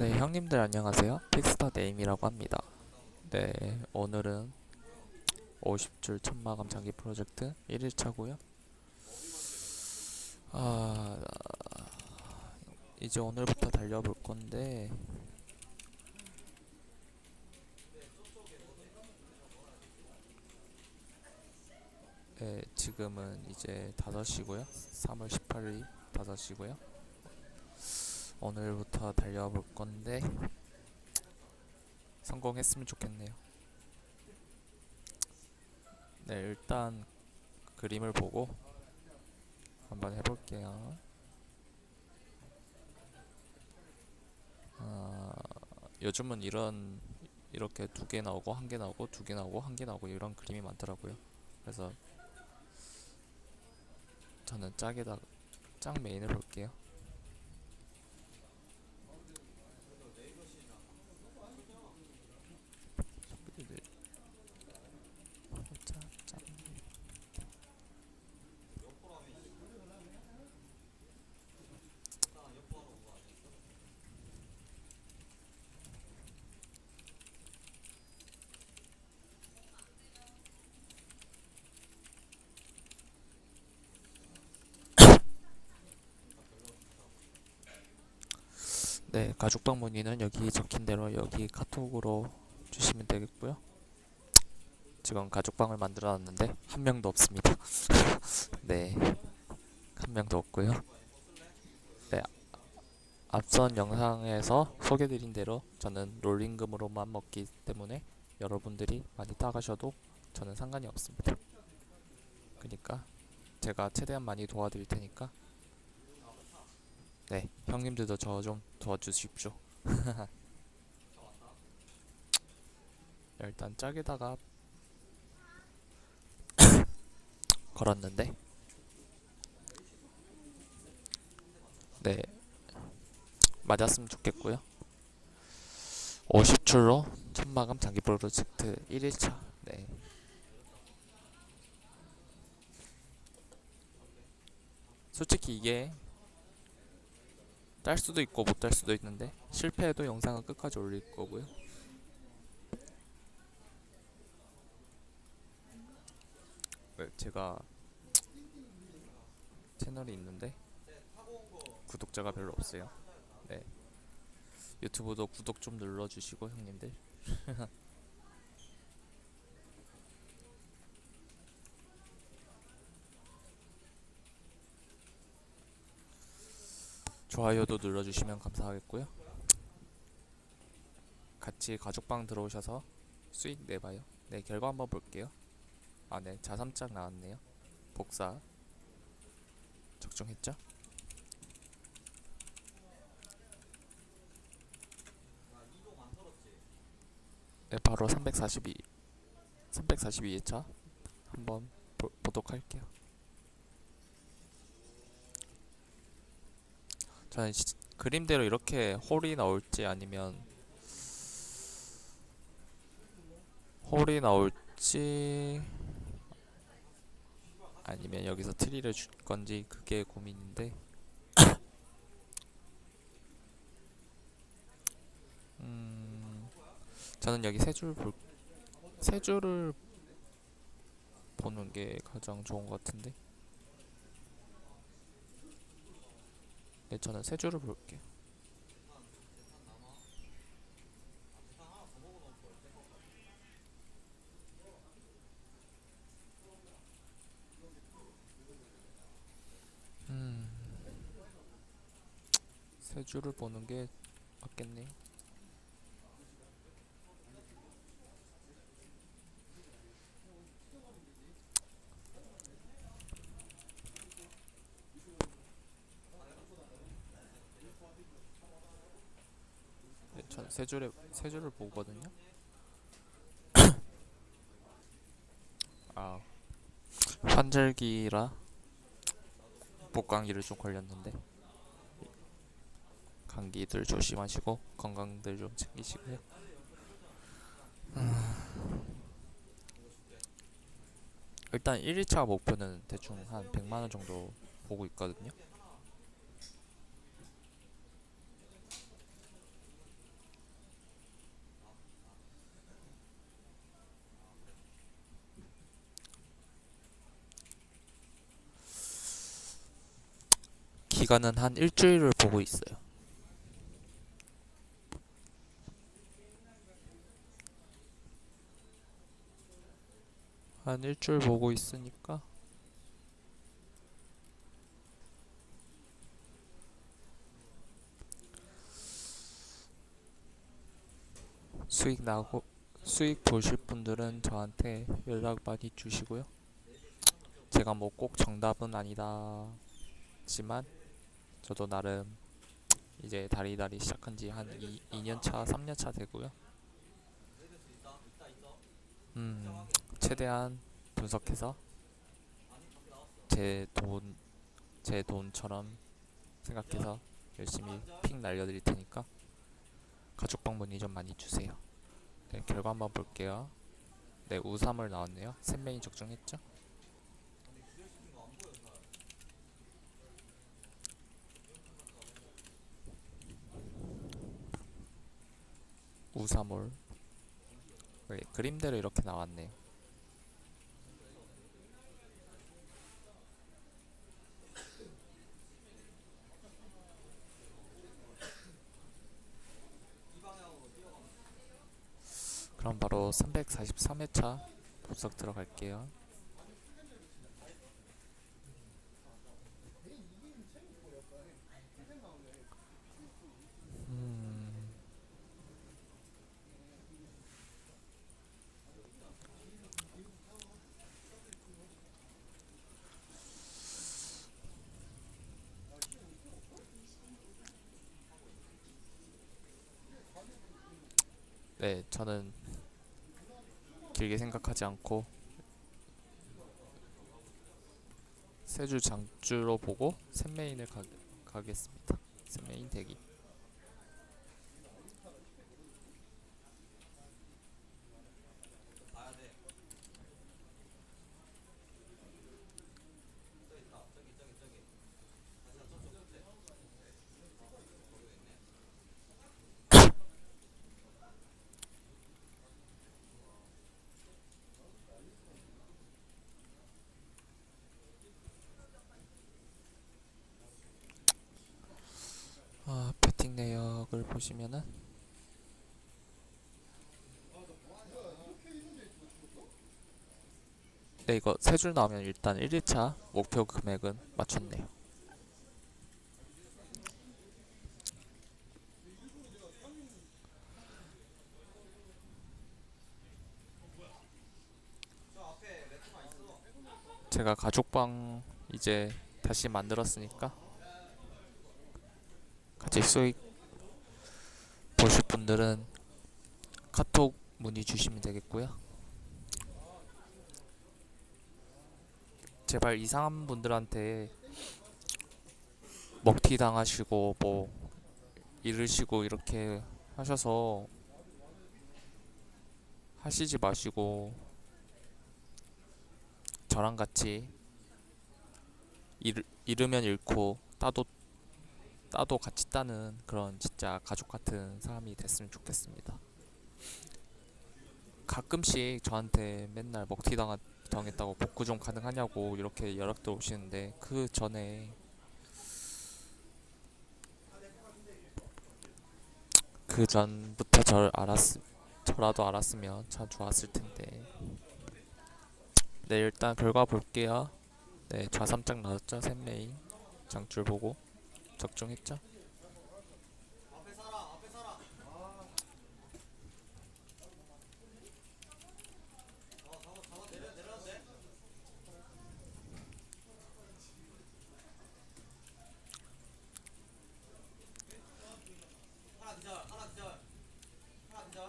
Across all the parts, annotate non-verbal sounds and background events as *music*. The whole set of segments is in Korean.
네, 형님들 안녕하세요. 픽스터 네임이라고 합니다. 네, 오늘은 50줄 천마감 장기 프로젝트 1일차고요. 아, 이제 오늘부터 달려볼 건데 네, 지금은 이제 5시고요. 3월 18일 5시고요. 오늘부터 달려볼 건데 성공했으면 좋겠네요. 네, 일단 그림을 보고 한번 해볼게요. 아, 요즘은 이런 이렇게 두 개 나오고 한 개 나오고 두 개 나오고 한 개 나오고 이런 그림이 많더라고요. 그래서 저는 짝에다 짝 메인을 볼게요. 소비들 짝, 짝. 네, 가족방 문의는 여기 적힌 대로 여기 카톡으로 주시면 되겠고요. 지금 가족방을 만들어 놨는데 한 명도 없습니다. *laughs* 네, 한 명도 없고요. 네, 앞선 영상에서 소개드린 대로 저는 롤링금으로만 먹기 때문에 여러분들이 많이 따가셔도 저는 상관이 없습니다. 그러니까 제가 최대한 많이 도와드릴 테니까 네, 형님들도 저 좀 도와주십시오. *laughs* 일단 짝에다가 *coughs* 걸었는데. 네 맞았으면 좋겠고요. 50줄로 천마감 장기 프로젝트 1일차. 네. 솔직히 이게 딸 수도 있고 못 딸 수도 있는데 실패해도 영상은 끝까지 올릴 거고요 네, 제가 채널이 있는데 구독자가 별로 없어요. 네. 유튜브도 구독 좀 눌러주시고 형님들. *laughs* 좋아요도 눌러주시면 감사하겠고요. 같이 가족방 들어오셔서 수익 내봐요. 네, 결과 한번 볼게요. 아, 네. 자삼짝 나왔네요. 복사. 적중했죠? 네, 바로 342. 342회차 한번 보, 보도록 할게요. 시- 그림대로 이렇게 홀이 나올지 아니면 홀이 나올지 아니면 여기서 트리를 줄 건지 그게 고민인데. *coughs* 음 저는 여기 세 줄 볼 세 줄을 보는 게 가장 좋은 것 같은데 네 저는 세 줄을 볼게요 음, 세 줄을 보는 게 맞겠네요. 네, 저는 세 줄에 세 줄을 보거든요. *coughs* 아, 환절기라 목 감기를 좀 걸렸는데 감기들 조심하시고 건강들 좀 챙기시고요. 아, 일단 1일차 목표는 대충 한 100만 원 정도 보고 있거든요. 기간은 한 일주일을 보고 있어요. 한 일주일 보고 있으니까 수익 나고 수익 보실 분들은 저한테 연락 많이 주시고요. 제가 뭐 꼭 정답은 아니다 지만 저도 나름 이제 다리다리 시작한 지 한 2년 차, 3년 차 되고요. 음, 최대한 분석해서 제 돈, 제 돈처럼 생각해서 열심히 픽 날려드릴 테니까 가족 방문이 좀 많이 주세요. 네, 결과 한번 볼게요. 네, 우삼을 나왔네요. 샘메인 적중했죠? 우사몰 네, 그림대로 이렇게 나왔네요. 그럼 바로 343회차 분석 들어갈게요. 음, 네, 저는 길게 생각하지 않고 세주 장주로 보고 샘메인을 가, 가겠습니다. 샘메인 대기. 아, 배팅 내역을 보시면은 네, 이거 세 줄 나오면 일단 1일차 목표 금액은 맞췄네요. 제가 가족방 이제 다시 만들었으니까 같이 수익 보실 분들은 카톡 문의 주시면 되겠고요. 제발 이상한 분들한테 먹튀 당하시고 뭐 잃으시고 이렇게 하셔서 하시지 마시고 저랑 같이 잃, 잃으면 잃고 따도 따도 같이 따는 그런 진짜 가족 같은 사람이 됐으면 좋겠습니다. 가끔씩 저한테 맨날 먹튀 당하, 당했다고 복구 좀 가능하냐고 이렇게 연락도 오시는데 그 전에 그 전부터 절 알았 저라도 알았으면 참 좋았을 텐데. 네 일단 결과 볼게요. 네 좌삼장 나왔죠? 샘메인. 장줄 보고 적중했죠?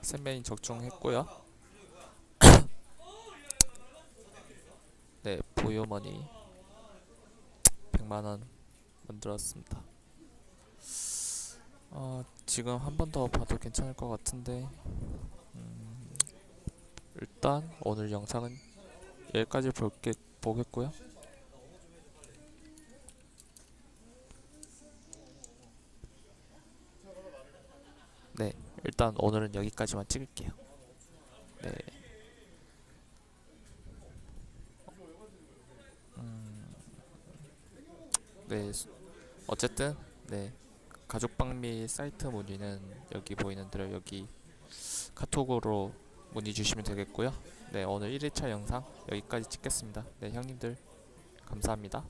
샘메인 적중했고요. 네 보유머니 100만원 만들었습니다 어, 지금 한 번 더 봐도 괜찮을 것 같은데 음, 일단 오늘 영상은 여기까지 볼게, 보겠고요. 네 일단 오늘은 여기까지만 찍을게요. 네. 음, 네, 수- 어쨌든 네 가족방 및 사이트 문의는 여기 보이는 대로 여기 카톡으로 문의 주시면 되겠고요. 네 오늘 1일차 영상 여기까지 찍겠습니다. 네 형님들 감사합니다.